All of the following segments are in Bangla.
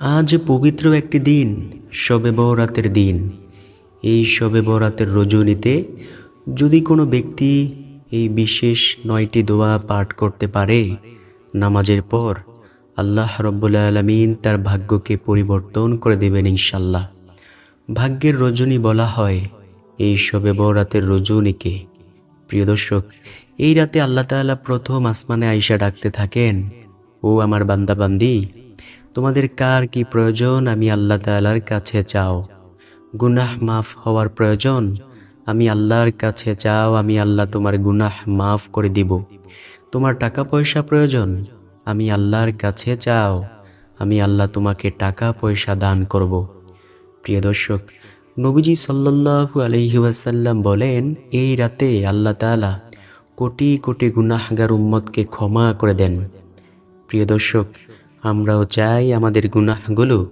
আজ পবিত্র একটি দিন, শবে বরাতের দিন। এই শবে বরাতের রজনীতে যদি কোনো ব্যক্তি এই বিশেষ নয়টি দোয়া পাঠ করতে পারে, নামাজের পর আল্লাহ রব্বুল্লা আলমিন তার ভাগ্যকে পরিবর্তন করে দেবেন ইনশাল্লাহ ভাগ্যের রজনী বলা হয় এই শবে বরাতের রজনীকে। প্রিয় দর্শক, এই রাতে আল্লাহ তাআলা প্রথম আসমানে আইসা ডাকতে থাকেন, ও আমার বান্দাবান্দি তোমাদের কার কি প্রয়োজন আমি আল্লাহ তাআলার কাছে চাও? গুনাহ মাফ হওয়ার প্রয়োজন? আমি আল্লাহর কাছে চাও, আমি আল্লাহ তোমার গুনাহ মাফ করে দিব। তোমার টাকা পয়সা প্রয়োজন? আমি আল্লাহর কাছে চাও, আমি আল্লাহ তোমাকে টাকা পয়সা দান করব। প্রিয় দর্শক, নবীজি সাল্লাল্লাহু আলাইহি ওয়াসাল্লাম বলেন, এই রাতে আল্লাহ তাআলা কোটি কোটি গুনাহগার উম্মতকে ক্ষমা করে দেন। প্রিয় দর্শক আমরাও চাই আমাদের গুনাহগুলো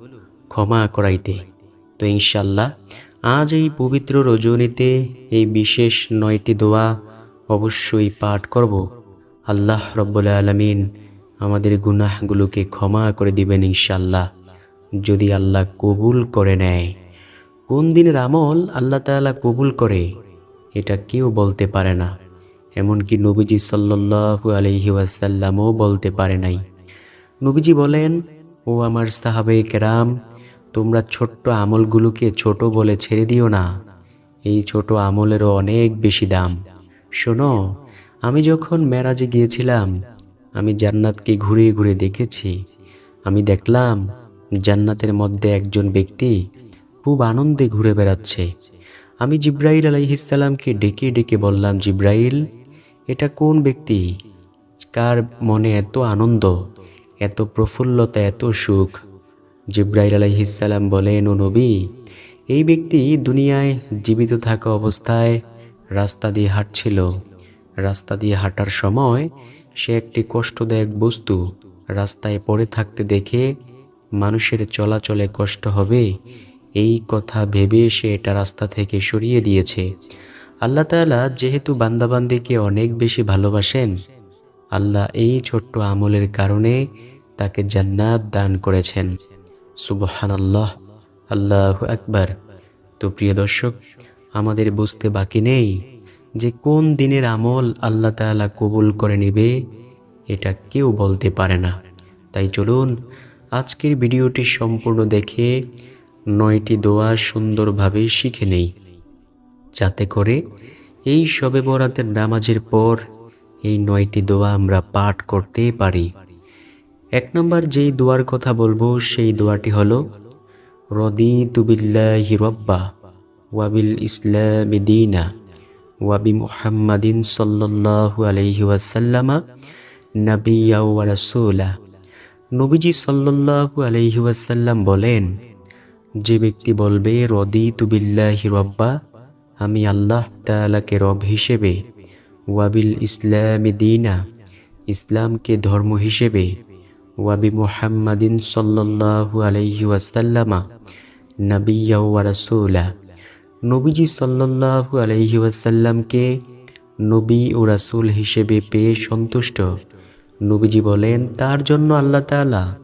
ক্ষমা করাইতে। তো ইনশাল্লাহ আজ এই পবিত্র রজনীতে এই বিশেষ নয়টি দোয়া অবশ্যই পাঠ করব। আল্লাহ রব্বুল আলমিন আমাদের গুনাহগুলোকে ক্ষমা করে দিবেন ইনশাল্লাহ যদি আল্লাহ কবুল করে নেয়। কোন দিনের আমল আল্লাহ তাআলা কবুল করে, এটা কেউ বলতে পারে না। এমনকি নবীজি সাল্লাল্লাহু আলাইহি ওয়াসাল্লামও বলতে পারে নাই। নবীজি বলেন, ও আমার সাহাবে কেরাম, তোমরা ছোট্ট আমলগুলোকে ছোট বলে ছেড়ে দিও না। এই ছোট আমলেরও অনেক বেশি দাম। শোনো, আমি যখন মেরাজে গিয়েছিলাম, আমি জান্নাতকে ঘুরে ঘুরে দেখেছি। আমি দেখলাম, জান্নাতের মধ্যে একজন ব্যক্তি খুব আনন্দে ঘুরে বেড়াচ্ছে। আমি জিব্রাইল আলাইহিসাল্লামকে ডেকে ডেকে বললাম, জিব্রাইল, এটা কোন ব্যক্তি? কার মনে এত আনন্দ? এত প্রফুল্লতা, এত সুখ। জিব্রাইল আলাইহিসাল্লাম বলেন, ও নবী, এই ব্যক্তি দুনিয়ায় জীবিত থাকা অবস্থায় রাস্তা দিয়ে হাঁটছিল। রাস্তা দিয়ে হাঁটার সময় সে একটি কষ্টদায়ক বস্তু রাস্তায় পড়ে থাকতে দেখে মানুষের চলাচলে কষ্ট হবে। এই কথা ভেবে সে এটা রাস্তা থেকে সরিয়ে দিয়েছে। আল্লাহ তাআলা যেহেতু বান্দাবান্দিকে অনেক বেশি ভালোবাসেন আল্লাহ এই ছোট্ট আমলের কারণে তাকে জান্নাত দান করেছেন। সুবহান আল্লাহ আল্লাহ আকবার। তো প্রিয় দর্শক, আমাদের বুঝতে বাকি নেই যে কোন দিনের আমল আল্লাহ তাআলা কবুল করে নেবে, এটা কেউ বলতে পারে না। তাই চলুন আজকের ভিডিওটি সম্পূর্ণ দেখে নয়টি দোয়া সুন্দরভাবে শিখে নেই। যাতে করে এই শবে বরাতের নামাজের পর এই নয়টি দোয়া আমরা পাঠ করতে পারি। এক নম্বর যেই দোয়ার কথা বলব, সেই দোয়াটি হলো রদি তুবিল্লাহি রব্বা ওয়াবিল ইসলামি দিনা ওয়াবি মুহাম্মাদিন সাল্লাল্লাহু আলাইহি ওয়াসাল্লামা নাবিয়া নবীজি সাল্লাল্লাহু আলাইহি ওয়াসাল্লাম বলেন, যে ব্যক্তি বলবে রদি তুবিল্লাহি রব্বা, আমি আল্লাহ তাআলাকে রব হিসেবে ওয়াবিল ইসলামি দিনা, ইসলামকে ধর্ম হিসেবে, ওয়াবি মুহাম্মাদিন সাল্লাল্লাহু আলাইহি ওয়াসাল্লামা নাবিয়া রাসূলা। নবীজি সাল্লাল্লাহু আলাইহি ওয়াসাল্লামকে নবী ও রাসূল হিসেবে পেয়ে সন্তুষ্ট। নবীজি বলেন, তার জন্য আল্লাহ তাআলা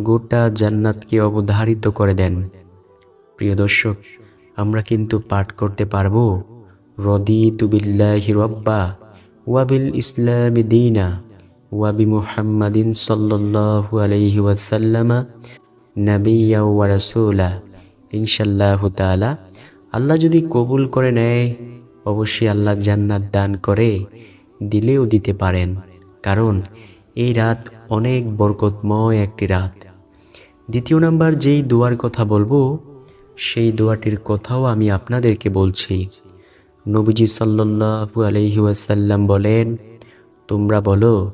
গোটা জান্নাতকে অবধারিত করে দেন। প্রিয় দর্শক, আমরা কিন্তু পাঠ করতে পারব রদি তুবিল্লাহি রব্বা ওয়াবিল ইসলামি দিনা ওয়াবি মুহাম্মাদিন সাল্লাল্লাহু আলাইহি ওয়াসাল্লামা নাবিয়া ওয়া রাসূলা। ইনশাআল্লাহু তাআলা, আল্লাহ যদি কবুল করে নেয়, অবশ্যই আল্লাহ জান্নাত দান করে, দিলেও দিতে পারেন। কারণ এই রাত অনেক বরকতময় একটি রাত। দ্বিতীয় নাম্বার যেই দোয়ার কথা বলব, সেই দোয়াটির কথাও আমি আপনাদেরকে বলছি। নবীজি সাল্লাল্লাহু আলাইহি ওয়াসাল্লাম বলেন, তোমরা বলো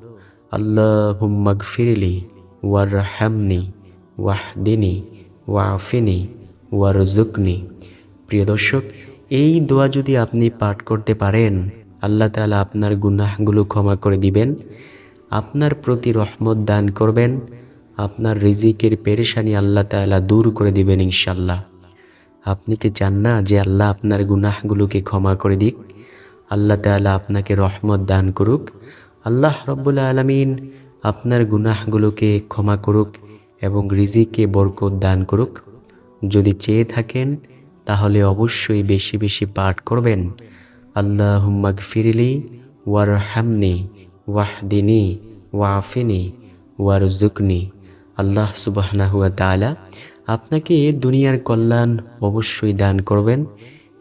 আল্লাহুম্মাগ ফিরলি ওয়ার হামনি ওয়াহদিনী, ওয়াফিনি ওয়ারজুকনি প্রিয় দর্শক, এই দোয়া যদি আপনি পাঠ করতে পারেন, আল্লাহ তাআলা আপনার গুনাহগুলো ক্ষমা করে দিবেন, আপনার প্রতি রহমত দান করবেন, আপনার রিজিকের পেরেশানি আল্লাহ তাআলা দূর করে দিবেন ইনশাল্লাহ আপনি কি চান না যে আল্লাহ আপনার গুনাহগুলোকে ক্ষমা করে দিক? আল্লাহ তাআলা আপনাকে রহমত দান করুক। আল্লাহ রব্বুল আলমিন আপনার গুনাহগুলোকে ক্ষমা করুক এবং রিজিকে বরকত দান করুক। যদি চেয়ে থাকেন, তাহলে অবশ্যই বেশি বেশি পাঠ করবেন। আল্লাহ হুম্মাগ ফিরিলি ওয়ার হামনি ওয়াহদিনী ওয়াফিনি ওয়ারজুকনি আল্লাহ সুবাহনা হুয়া তালা আপনাকে দুনিয়ার কল্যাণ অবশ্যই দান করবেন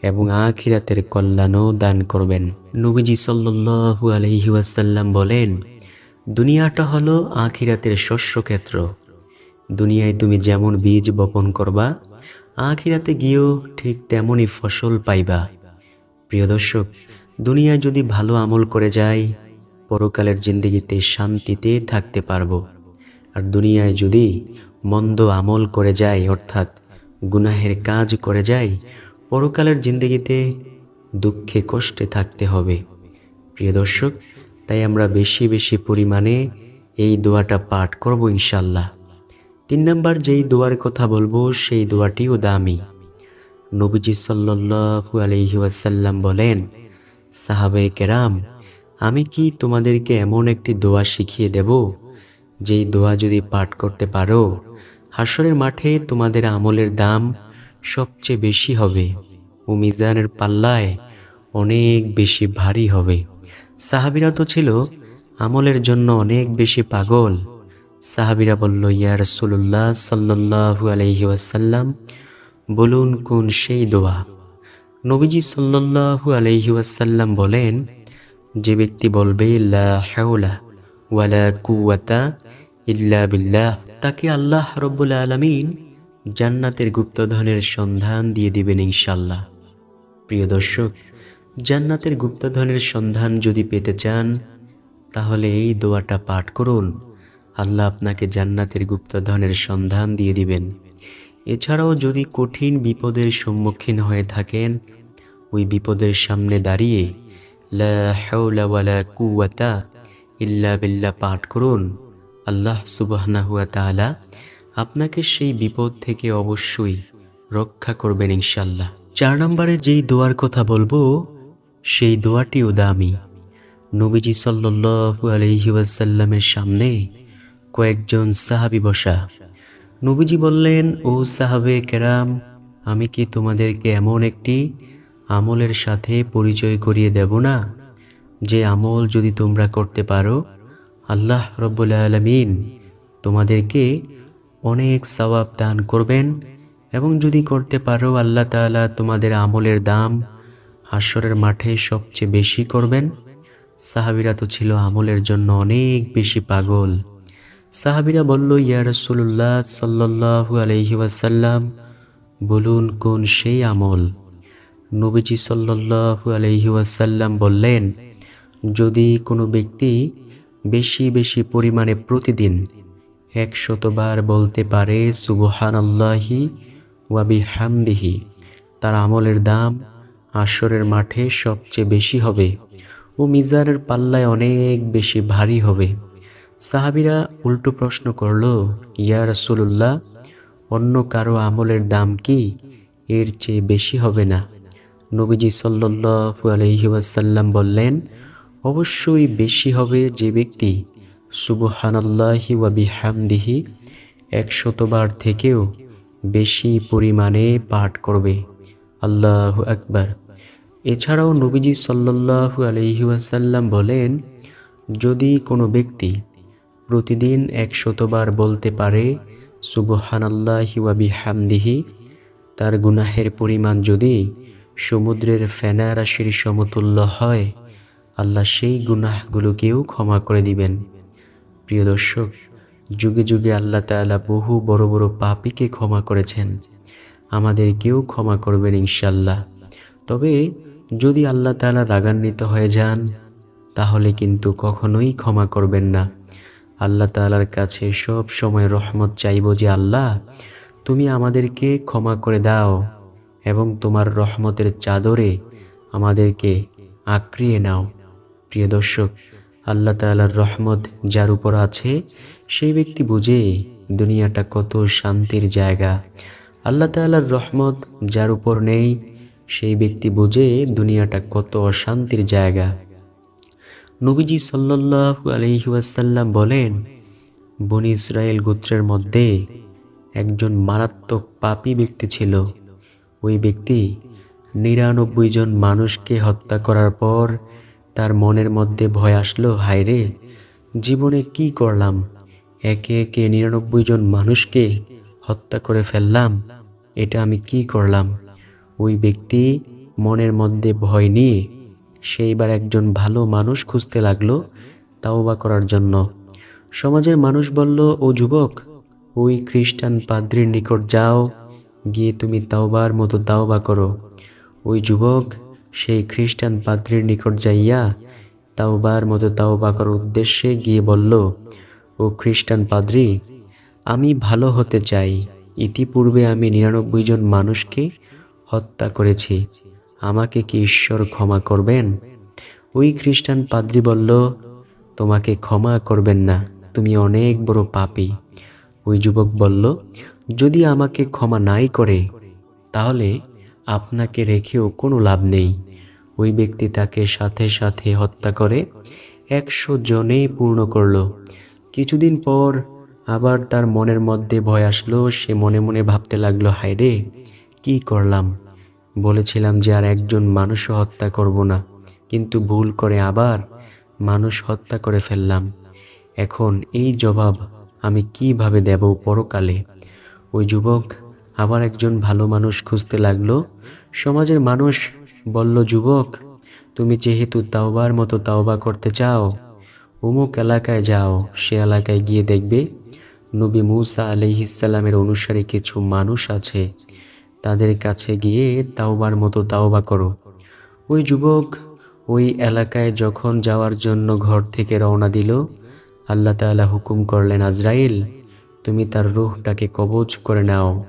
এবং আখিরাতের কল্যাণও দান করবেন। নবীজি সাল্লু আলহি ওয়াসাল্লাম বলেন, দুনিয়াটা হলো আখিরাতের শস্যক্ষেত্র। দুনিয়ায় তুমি যেমন বীজ বপন করবা, আখিরাতে গিয়েও ঠিক তেমনই ফসল পাইবা। প্রিয় দর্শক দুনিয়ায় যদি ভালো আমল করে যাই পরকালের জিন্দগিতে শান্তিতে থাকতে পারব। আর দুনিয়ায় যদি মন্দ আমল করে যায়, অর্থাৎ গুনাহের কাজ করে যায়, পরকালের জিন্দগিতে দুঃখে কষ্টে থাকতে হবে। প্রিয় দর্শক, তাই আমরা বেশি বেশি পরিমাণে এই দোয়াটা পাঠ করব ইনশাল্লাহ তিন নম্বর যেই দোয়ার কথা বলব, সেই দোয়াটিও দামি। নবীজি সাল্লু আলহি ওয়াসাল্লাম বলেন সাহাবে কেরাম, আমি কি তোমাদেরকে এমন একটি দোয়া শিখিয়ে দেব যেই দোয়া যদি পাঠ করতে পারো, হাসরের মাঠে তোমাদের আমলের দাম সবচেয়ে বেশি হবে। ও মিজানের পাল্লায় অনেক বেশি ভারী হবে। সাহাবিরা তো ছিল আমলের জন্য অনেক বেশি পাগল। সাহাবিরা বলল, ইয়া রসুল্লাহ সাল্লাহু আলহি ওয়াসাল্লাম, বলুন কোন সেই দোয়া? নবীজি সাল্লাহু আলহি বলেন, যে ব্যক্তি বলবে, লা হাওলা ওয়ালা কুয়াতা বিল্লাহ। তাকে আল্লাহ রব্বুল আলমিন জান্নাতের গুপ্তধনের সন্ধান দিয়ে দিবেন ইনশাল্লাহ প্রিয় দর্শক, জান্নাতের গুপ্তধনের সন্ধান যদি পেতে চান, তাহলে এই দোয়াটা পাঠ করুন। আল্লাহ আপনাকে জান্নাতের গুপ্তধনের সন্ধান দিয়ে দিবেন। এছাড়াও যদি কঠিন বিপদের সম্মুখীন হয়ে থাকেন, ওই বিপদের সামনে দাঁড়িয়ে, লা হাওলা ওয়ালা কুওয়াতা ইল্লা বিল্লাহ পাঠ করুন। আল্লাহ সুবহানা হুয়া তাআলা আপনাকে সেই বিপদ থেকে অবশ্যই রক্ষা করবেন ইনশাল্লাহ চার নম্বরে যেই দোয়ার কথা বলব, সেই দোয়াটিও দামি। নবীজি সাল্লু আলহি ওয়াসাল্লামের সামনে কয়েকজন সাহাবি বসা। নবীজি বললেন, ও সাহাবে কেরাম, আমি কি তোমাদেরকে এমন একটি আমলের সাথে পরিচয় করিয়ে দেব না? যে আমল যদি তোমরা করতে পারো, আল্লাহ রব্বুল আলমিন তোমাদেরকে অনেক সওয়াব দান করবেন এবং যদি করতে পারো, আল্লাহ তাআলা তোমাদের আমলের দাম হাসরের মাঠে সবচেয়ে বেশি করবেন। সাহাবিরা তো ছিল আমলের জন্য অনেক বেশি পাগল। সাহাবিরা বলল, ইয়া রসুল্লাহ সাল্লাহু আলহি বলুন কোন সেই আমল? নবীজি সাল্লাহু আলহি ওয়াসাল্লাম বললেন যদি কোনো ব্যক্তি বেশি বেশি পরিমাণে প্রতিদিন একশতবার বলতে পারে সুবহান আল্লাহি ওয়াবি হামদিহি তার আমলের দাম আসরের মাঠে সবচেয়ে বেশি হবে ও মিজানের পাল্লায় অনেক বেশি ভারী হবে। সাহাবিরা উল্টো প্রশ্ন করল, ইয়া রসুল্লাহ অন্য কারও আমলের দাম কি এর চেয়ে বেশি হবে না? নবীজি সাল্লু আলহি ওয়াসাল্লাম বললেন অবশ্যই বেশি হবে যে ব্যক্তি সুবহানাল্লাহি ওয়াবি হামদিহি একশতবার থেকেও বেশি পরিমাণে পাঠ করবে। আল্লাহ আকবার। এছাড়াও নবীজি সাল্লাহু আলহি ওয়াসাল্লাম বলেন, যদি কোনো ব্যক্তি প্রতিদিন একশতবার বলতে পারে সুবহানাল্লাহি ওয়াবি হামদিহি তার গুনাহের পরিমাণ যদি সমুদ্রের ফেনা রাশির সমতুল্য হয় আল্লাহ সেই গুনাহগুলোকেও ক্ষমা করে দিবেন। প্রিয় দর্শক, যুগে যুগে আল্লাহ তাআলা বহু বড় বড় পাপিকে ক্ষমা করেছেন। আমাদেরকেও ক্ষমা করবেন ইনশাল্লাহ তবে যদি আল্লাহ তাআলা রাগান্বিত হয়ে যান, তাহলে কিন্তু কখনোই ক্ষমা করবেন না। আল্লাহ তাআলার কাছে সব সময় রহমত চাইব যে, আল্লাহ, তুমি আমাদেরকে ক্ষমা করে দাও এবং তোমার রহমতের চাদরে আমাদেরকে আঁকড়িয়ে নাও। প্রিয় দর্শক, আল্লাহ তাআলার রহমত যার উপর আছে, সেই ব্যক্তি বুঝে দুনিয়াটা কত শান্তির জায়গা। আল্লাহ তাআলার রহমত যার উপর নেই, সেই ব্যক্তি বুঝে দুনিয়াটা কত অশান্তির জায়গা। নবীজি সাল্লাল্লাহু আলহি ওয়াসাল্লাম বলেন, বনি ইসরায়েল গোত্রের মধ্যে একজন মারাত্মক পাপী ব্যক্তি ছিল। ওই ব্যক্তি নিরানব্বই জন মানুষকে হত্যা করার পর তার মনের মধ্যে ভয় আসলো হায়রে জীবনে কি করলাম? একে একে নিরানব্বই জন মানুষকে হত্যা করে ফেললাম, এটা আমি কি করলাম? ওই ব্যক্তি মনের মধ্যে ভয় নিয়ে সেইবার একজন ভালো মানুষ খুঁজতে লাগল তাওবা করার জন্য। সমাজের মানুষ বলল, ও যুবক, ওই খ্রিস্টান পাদ্রির নিকট যাও, গিয়ে তুমি তাওবার মতো তাওবা করো। ওই যুবক সেই খ্রিস্টান পাদ্রির নিকট যাইয়া তাওবার মতো তাওবা করার উদ্দেশ্যে গিয়ে বলল, ও খ্রিস্টান পাদ্রি, আমি ভালো হতে চাই। ইতিপূর্বে আমি নিরানব্বই জন মানুষকে হত্যা করেছি। আমাকে কি ঈশ্বর ক্ষমা করবেন? ওই খ্রিস্টান পাদ্রি বলল, তোমাকে ক্ষমা করবেন না, তুমি অনেক বড় পাপী। ওই যুবক বলল, যদি আমাকে ক্ষমা নাই করে, তাহলে আপনাকে রেখেও কোনো লাভ নেই। ওই ব্যক্তি তাকে সাথে সাথে হত্যা করে একশো জনেই পূর্ণ করল। কিছুদিন পর আবার তার মনের মধ্যে ভয় আসলো, সে মনে মনে ভাবতে লাগল, হায় রে, কি করলাম? বলেছিলাম যে, আর একজন মানুষও হত্যা করব না। কিন্তু ভুল করে আবার মানুষ হত্যা করে ফেললাম। এখন এই জবাব আমি কীভাবে দেব পরকালে? ওই যুবক আবার একজন ভালো মানুষ খুঁজতে লাগল। সমাজের মানুষ বলল, যুবক, তুমি যেহেতু তাওবার মতো তাওবা করতে চাও অমুক এলাকায় যাও, সে এলাকায় গিয়ে দেখবে নবী মুসা আলিহিসাল্লামের অনুসারী কিছু মানুষ আছে। তাদের কাছে গিয়ে তাওবার মতো তাওবা করো। ওই যুবক ওই এলাকায় যখন যাওয়ার জন্য ঘর থেকে রওনা দিল, আল্লাহ তাআলা হুকুম করলেন, আজরাইল, তুমি তার রুহটাকে কবজ করে নাও।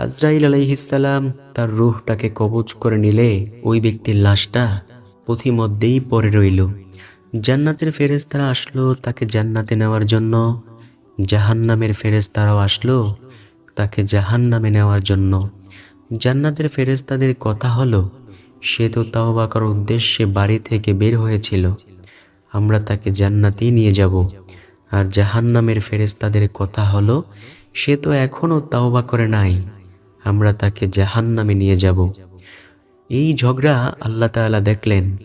আজরাইল আলাইহিসাল্লাম তার রুহটাকে কবজ করে নিলে ওই ব্যক্তির লাশটা পথিমধ্যেই পড়ে রইল। জান্নাতের ফেরেশতারা আসলো তাকে জান্নাতে নেওয়ার জন্য। জাহান্নামের ফেরেশতারাও আসলো তাকে জাহান্নামে নেওয়ার জন্য। জান্নাতের ফেরেশতাদের কথা হলো, সে তো তাওবা করার উদ্দেশ্যে বাড়ি থেকে বের হয়েছিল। আমরা তাকে জান্নাতেই নিয়ে যাব। আর জাহান্নামের ফেরেশতাদের কথা হলো, সে তো এখনও তাওবা করে নাই। আমরা তাকে জাহান্নামে নিয়ে যাব। এই ঝগড়া আল্লাহ তাআলা দেখলেন।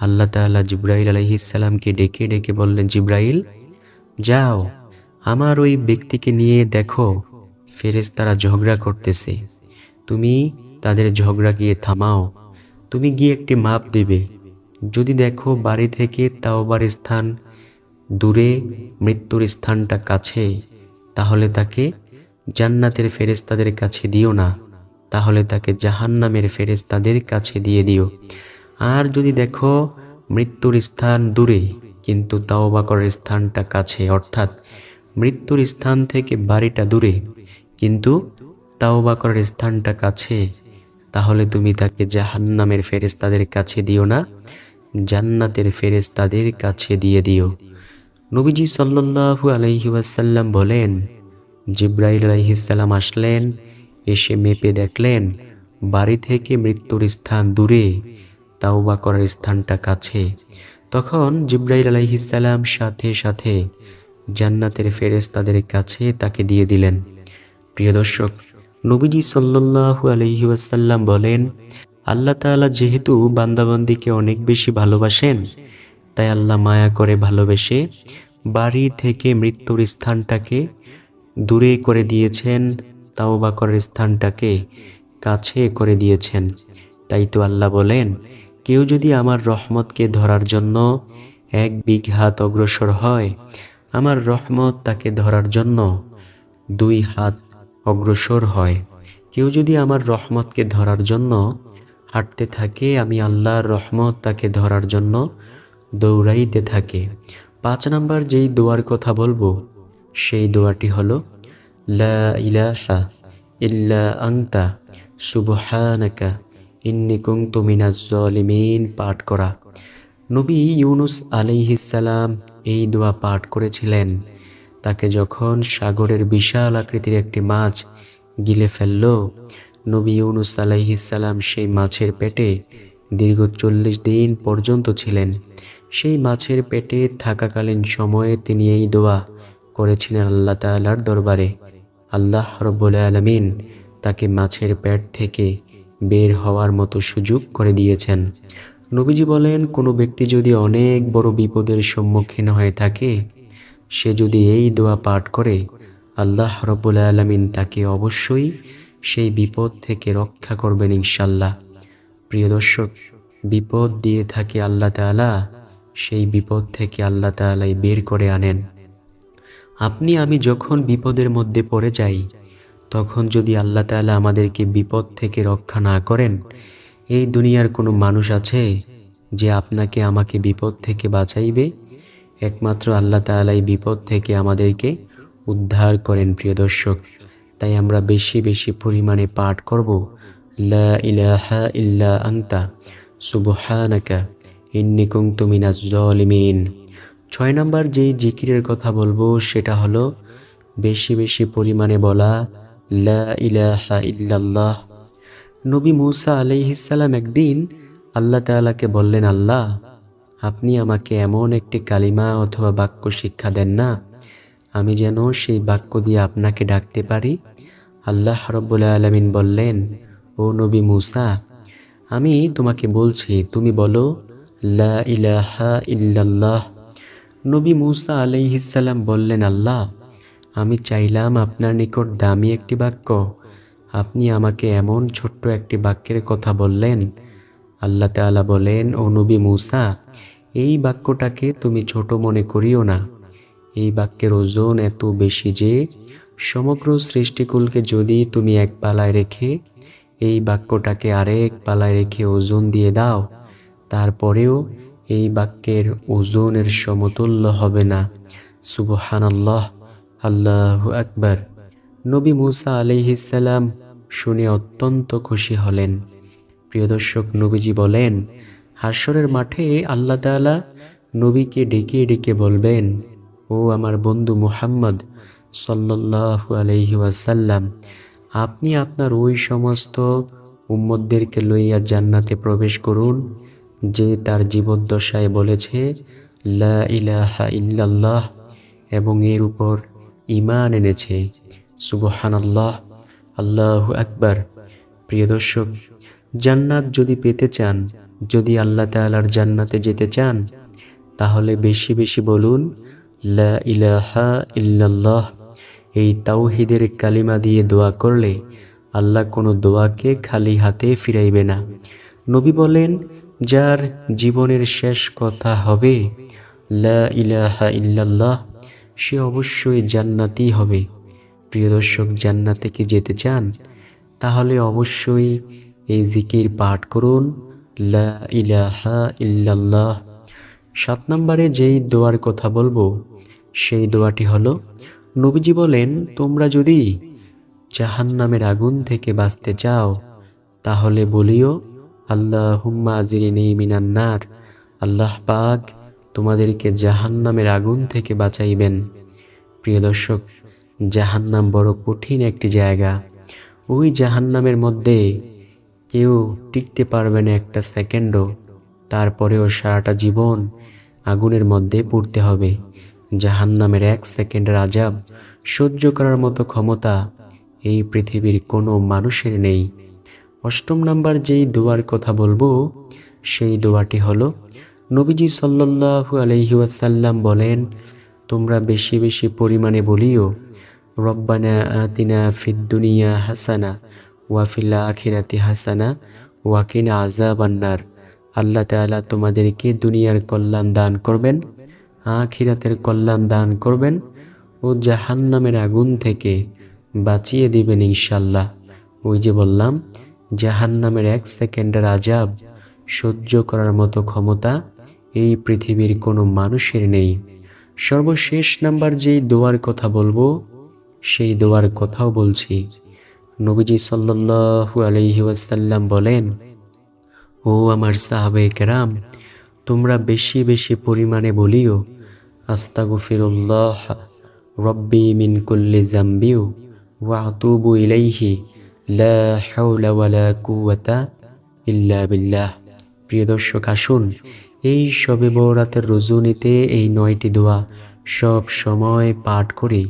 আল্লাহ তাআলা জিব্রাইল আলাইহিসসালামকে ডেকে ডেকে বললেন, জিব্রাইল, যাও। আমার ওই ব্যক্তিকে নিয়ে দেখো। ফেরেশতারা ঝগড়া করতেছে। তুমি তাদের ঝগড়া গিয়ে থামাও। তুমি গিয়ে একটি মাপ দেবে। যদি দেখো বাড়ি থেকে তাওবার স্থান দূরে মৃত্যুর স্থানটা কাছে, তাহলে তাকে জান্নাতের ফেরেস্তাদের কাছে দিও না, তাহলে তাকে জাহান্নামের ফেরেস্তাদের কাছে দিয়ে দিও। আর যদি দেখো, মৃত্যুর স্থান দূরে, কিন্তু তাওবা করার স্থানটা কাছে, অর্থাৎ মৃত্যুর স্থান থেকে বাড়িটা দূরে, কিন্তু তাওবা করার স্থানটা কাছে, তাহলে তুমি তাকে জাহান্নামের ফেরেস্তাদের কাছে দিও না, জান্নাতের ফেরেশতাদের কাছে দিয়ে দিও। নবীজি সাল্লাল্লাহু আলাইহি ওয়াসাল্লাম বলেন জিব্রাইল আলাইহিসসালাম আসলেন, এসে মেপে দেখলেন, বাড়ি থেকে মৃত্যুর স্থান দূরে, তাওবা করার স্থানটা কাছে। তখন জিব্রাইল আলাইহিসসালাম সাথে সাথে জান্নাতের ফেরেস তাদের কাছে তাকে দিয়ে দিলেন। প্রিয় দর্শক, নবীজি আলাইহি ওয়াসাল্লাম বলেন, আল্লাহ তাআলা যেহেতু বান্দাবান্দিকে অনেক বেশি ভালোবাসেন, তাই আল্লাহ মায়া করে ভালোবেসে বাড়ি থেকে মৃত্যুর স্থানটাকে দূরে করে দিয়েছেন, তাওবা করার স্থানটাকে কাছে করে দিয়েছেন। তাই তো আল্লাহ বলেন, কেউ যদি আমার রহমতকে ধরার জন্য এক বিঘাত অগ্রসর হয়, আমার রহমত তাকে ধরার জন্য দুই হাত অগ্রসর হয়। কেউ যদি আমার রহমতকে ধরার জন্য হাঁটতে থাকে, আমি আল্লাহর রহমত তাকে ধরার জন্য দৌড়াইতে থাকে। পাঁচ নাম্বার যেই দোয়ার কথা বলব সেই দোয়াটি হলো, লা ইল্লা আংতা সুবহানাকা, ইন্নি কুনতু মিনাজ জালিমিন পাঠ করা। নবী ইউনুস আলাইহিসসালাম এই দোয়া পাঠ করেছিলেন। তাকে যখন সাগরের বিশাল আকৃতির একটি মাছ গিলে ফেলল, নবী ইউনুস আলাইহিসসালাম সেই মাছের পেটে দীর্ঘ চল্লিশ দিন পর্যন্ত ছিলেন। সেই মাছের পেটে থাকাকালীন সময়ে তিনি এই দোয়া করেছিলেন আল্লাহ তাআলার দরবারে। আল্লাহ রব্বুল আলমিন তাকে মাছের পেট থেকে বের হওয়ার মতো সুযোগ করে দিয়েছেন। নবীজি বলেন, কোনো ব্যক্তি যদি অনেক বড় বিপদের সম্মুখীন হয়ে থাকে, সে যদি এই দোয়া পাঠ করে, আল্লাহ রব্বুল আলমিন তাকে অবশ্যই সেই বিপদ থেকে রক্ষা করবেন ইনশাল্লাহ প্রিয় দর্শক, বিপদ দিয়ে থাকে আল্লাহ তাআলা, সেই বিপদ থেকে আল্লাহ তাআলাই বের করে আনেন। আপনি, আমি যখন বিপদের মধ্যে পড়ে যাই, তখন যদি আল্লাহ তাআলা আমাদেরকে বিপদ থেকে রক্ষা না করেন, এই দুনিয়ার কোনো মানুষ আছে যে আপনাকে আমাকে বিপদ থেকে বাঁচাইবে? একমাত্র আল্লাহ তাআলাই বিপদ থেকে আমাদেরকে উদ্ধার করেন, প্রিয় দর্শক। তাই আমরা বেশি বেশি পরিমাণে পাঠ করব। লা ইল্লা আংতা সুবহানাকা, ইন্নি কুনতু মিনাজ জালিমিন ছয় নম্বর যেই জিকিরের কথা বলব, সেটা হলো, বেশি বেশি পরিমাণে বলা, লা ইলাহা ইল্লাল্লাহ। নবী মুসা আলাইহিসাল্লাম একদিন আল্লাহ তাআলাকে বললেন, আল্লাহ, আপনি আমাকে এমন একটি কালিমা অথবা বাক্য শিক্ষা দেন না। আমি যেন সেই বাক্য দিয়ে আপনাকে ডাকতে পারি। আল্লাহ রব্বুল আলমিন বললেন, ও নবী মুসা, আমি তোমাকে বলছি, তুমি বলো, লা ইলাহা ইল্লাল্লাহ। নবী মুসা আলাইহিসাল্লাম বললেন, আল্লাহ, আমি চাইলাম আপনার নিকট দামি একটি বাক্য। আপনি আমাকে এমন ছোট্ট একটি বাক্যের কথা বললেন। আল্লাহ তাআলা বলেন, ও নবী মুসা, এই বাক্যটাকে তুমি ছোট মনে করিও না। এই বাক্যের ওজন এত বেশি যে সমগ্র সৃষ্টিকুলকে যদি তুমি এক পালায় রেখে এই বাক্যটাকে আরেক পালায় রেখে ওজন দিয়ে দাও, তারপরেও এই বাক্যের ওজনের সমতুল্য হবে না। সুবহান আল্লাহ আকবার। নবী মুসা আলিহিসাল্লাম শুনে অত্যন্ত খুশি হলেন। প্রিয় দর্শক, নবীজি বলেন হাসরের মাঠে আল্লাহ তাআলা নবীকে ডেকে ডেকে বলবেন, ও আমার বন্ধু মুহাম্মদ সাল্লাল্লাহু আলাইহি ওয়াসাল্লাম, আপনি আপনার ওই সমস্ত উম্মদদেরকে লইয়া জান্নাতে প্রবেশ করুন যে তার জীবদ্দশায় বলেছে, লা ইলাহা ইল্লাল্লাহ এবং এর উপর ইমান এনেছে। সুবহানাল্লাহ। আল্লাহ আকবার। প্রিয় দর্শক, জান্নাত যদি পেতে চান, যদি আল্লাহ তাআলার জান্নাতে যেতে চান, তাহলে বেশি বেশি বলুন, লা ইলাহা ইল্লাল্লাহ এই তাওহিদের কালিমা দিয়ে দোয়া করলে আল্লাহ কোনো দোয়াকে খালি হাতে ফিরাইবে না। নবী বলেন যার জীবনের শেষ কথা হবে, লা ইলাহা ইল্লাল্লাহ, সে অবশ্যই জান্নাতি হবে। প্রিয় দর্শক, জান্নাতে কি যেতে চান, তাহলে অবশ্যই এই জিকির পাঠ করুন, লা ইলাহা ইল্লাল্লাহ। সাত নম্বরে যেই দোয়ার কথা বলব, সেই দোয়াটি হলো, নবীজি বলেন, তোমরা যদি জাহান্নামের আগুন থেকে বাঁচতে চাও, তাহলে বলিও আল্লাহ হুম্মা মিনান্নার আল্লাহ পাক তোমাদেরকে জাহান্নামের আগুন থেকে বাঁচাইবেন। প্রিয় দর্শক, জাহান্নাম বড় কঠিন একটি জায়গা। ওই জাহান্নামের মধ্যে কেউ টিকতে পারবে না একটা সেকেন্ডও। তারপরেও সারাটা জীবন আগুনের মধ্যে পড়তে হবে। জাহান্নামের এক সেকেন্ডের আজাব সহ্য করার মতো ক্ষমতা এই পৃথিবীর কোনো মানুষের নেই। অষ্টম নাম্বার যেই দোয়ার কথা বলব, সেই দোয়াটি হলো, নবীজি সাল্লাল্লাহু আলাইহি ওয়াসাল্লাম বলেন, তোমরা বেশি বেশি পরিমাণে বলিও, রব্বানা আতিনা ফিদ দুনিয়া হাসানা ওয়াফিল্লা আখিরাতি হাসানা ওয়াকিনা আযাবান্নার। আল্লাহ তাআলা তোমাদেরকে দুনিয়ার কল্যাণ দান করবেন, আখিরাতের কল্যাণ দান করবেন ও জাহান্নামের আগুন থেকে বাঁচিয়ে দিবেন ইনশাল্লাহ ওই যে বললাম জাহান্নামের এক সেকেন্ডের আজাব সহ্য করার মতো ক্ষমতা এই পৃথিবীর কোনো মানুষের নেই। সর্বশেষ নাম্বার যেই দোয়ার কথা বলব, সেই দোয়ার কথাও বলছি। নবীজি সাল্লাল্লাহু আলাইহি ওয়াসাল্লাম বলেন, ও আমার সাহাবে কেরাম, তোমরা বেশি বেশি পরিমাণে বলিও, আস্তাগফিরুল্লাহ রব্বি মিন কুল্লি জাম্বিউ ওয়া আতুবু ইলাইহি। লা হাওলা ওয়ালা কুওয়াতা ইল্লা বিল্লাহ। প্রিয় দর্শক, আসুন এই সবে বরাতের রজনীতে এই নয়টি দোয়া সব সময় পাঠ করে।